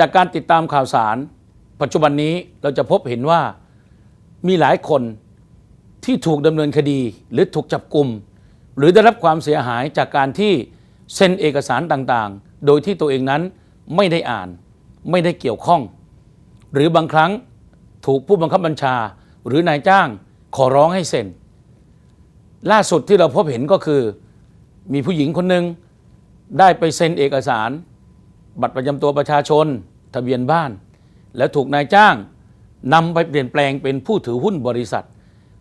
จากการติดตามข่าวสาร ปัจจุบันนี้เราจะพบเห็นว่ามีหลายคนที่ถูกดำเนินคดีหรือถูกจับกลุ่มหรือได้รับความเสียหายจากการที่เซ็นเอกสารต่างๆ โดยที่ตัวเองนั้นไม่ได้อ่าน ไม่ได้เกี่ยวข้อง หรือบางครั้งถูกผู้บังคับบัญชา หรือนายจ้างขอร้องให้เซ็น ล่าสุดที่เราพบเห็นก็คือ มีผู้หญิงคนหนึ่งได้ไปเซ็นเอกสาร บัตรประจำตัวประชาชน ทะเบียนบ้าน แล้วถูกนายจ้างนำไปเปลี่ยนแปลงเป็นผู้ถือหุ้นบริษัท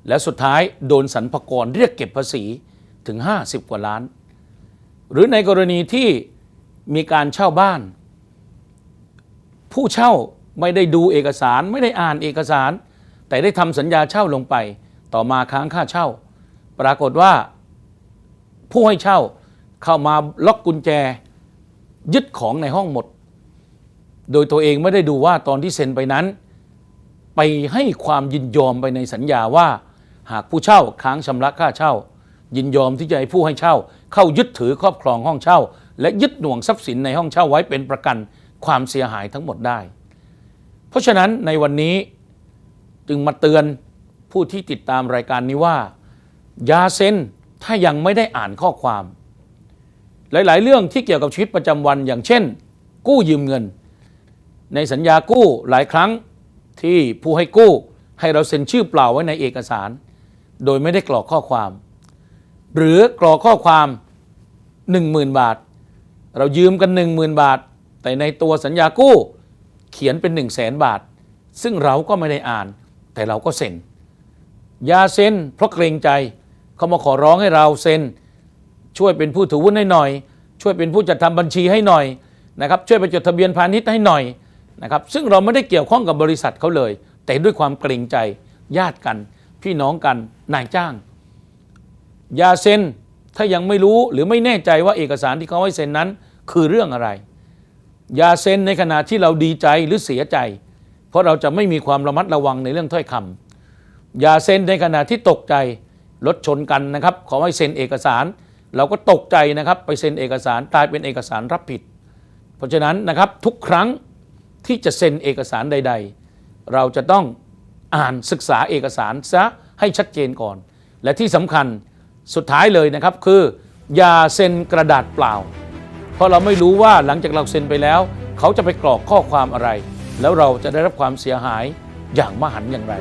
และสุดท้ายโดนสรรพากรเรียกเก็บภาษีถึง 50 กว่าล้าน หรือในกรณีที่มีการเช่าบ้าน ผู้เช่าไม่ได้ดูเอกสารไม่ได้อ่านเอกสาร แต่ได้ทำสัญญาเช่าลงไป ต่อมาค้างค่าเช่า ปรากฏว่าผู้ให้เช่าเข้ามาล็อกกุญแจ ยึดของในห้องหมด โดยตัวเองไม่ได้ดูว่าตอนที่เซ็นไปนั้น ไปให้ความยินยอมไปในสัญญาว่า หากผู้เช่าค้างชำระค่าเช่า ยินยอมที่จะให้ผู้ให้เช่า เข้ายึดถือครอบครองห้องเช่า และยึดหน่วงทรัพย์สินในห้องเช่าไว้เป็นประกันความเสียหายทั้งหมดได้ เพราะฉะนั้นในวันนี้จึงมาเตือนผู้ที่ติดตามรายการนี้ว่าอยาเซ็นถ้ายังไม่ได้อ่านข้อความ หลาย ๆ เรื่องที่เกี่ยวกับชีวิตประจำวัน อย่างเช่น กู้ยืมเงิน ในสัญญากู้หลายครั้งที่ผู้ให้กู้ให้เราเซ็นชื่อเปล่าไว้ในเอกสาร โดยไม่ได้กรอกข้อความ หรือกรอกข้อความ 10,000 บาท เรายืมกัน 10,000 บาท แต่ในตัวสัญญากู้เขียนเป็น 1 0 0 0 0แสนบาท ซึ่งเราก็ไม่ได้อ่าน แต่เราก็เซ็นยาเซ็นเพราะเกรงใจเขามาขอร้องให้เราเซ็น ช่วยเป็นผู้ถือหุ้นให้หน่อย ช่วยเป็นผู้จัดทำบัญชีให้หน่อยนะครับช่วยไปจดทะเบียนพาณิชย์ให้หน่อยนะครับซึ่งเราไม่ได้เกี่ยวข้องกับบริษัทเขาเลย แต่ด้วยความเกรงใจญาติกัน พี่น้องกันนายจ้างอย่าเซ็นถ้ายังไม่รู้หรือไม่แน่ใจว่าเอกสารที่เขาให้เซ็นนั้น คือเรื่องอะไรอย่าเซ็นในขณะที่เราดีใจหรือเสียใจ เพราะเราจะไม่มีความระมัดระวังในเรื่องถ้อยคำอย่าเซ็นในขณะที่ตกใจรถชนกันนะครับขอให้เซ็นเอกสาร เราก็ตกใจนะครับไปเซ็นเอกสารกลายเป็นเอกสารรับผิด เพราะฉะนั้นนะครับทุกครั้งที่จะเซ็นเอกสารใด ๆ เราจะต้องอ่านศึกษาเอกสารซะให้ชัดเจนก่อน และที่สำคัญสุดท้ายเลยนะครับคืออย่าเซ็นกระดาษเปล่า เพราะเราไม่รู้ว่าหลังจากเราเซ็นไปแล้ว เขาจะไปกรอกข้อความอะไร แล้วเราจะได้รับความเสียหายอย่างมหันต์อย่างไร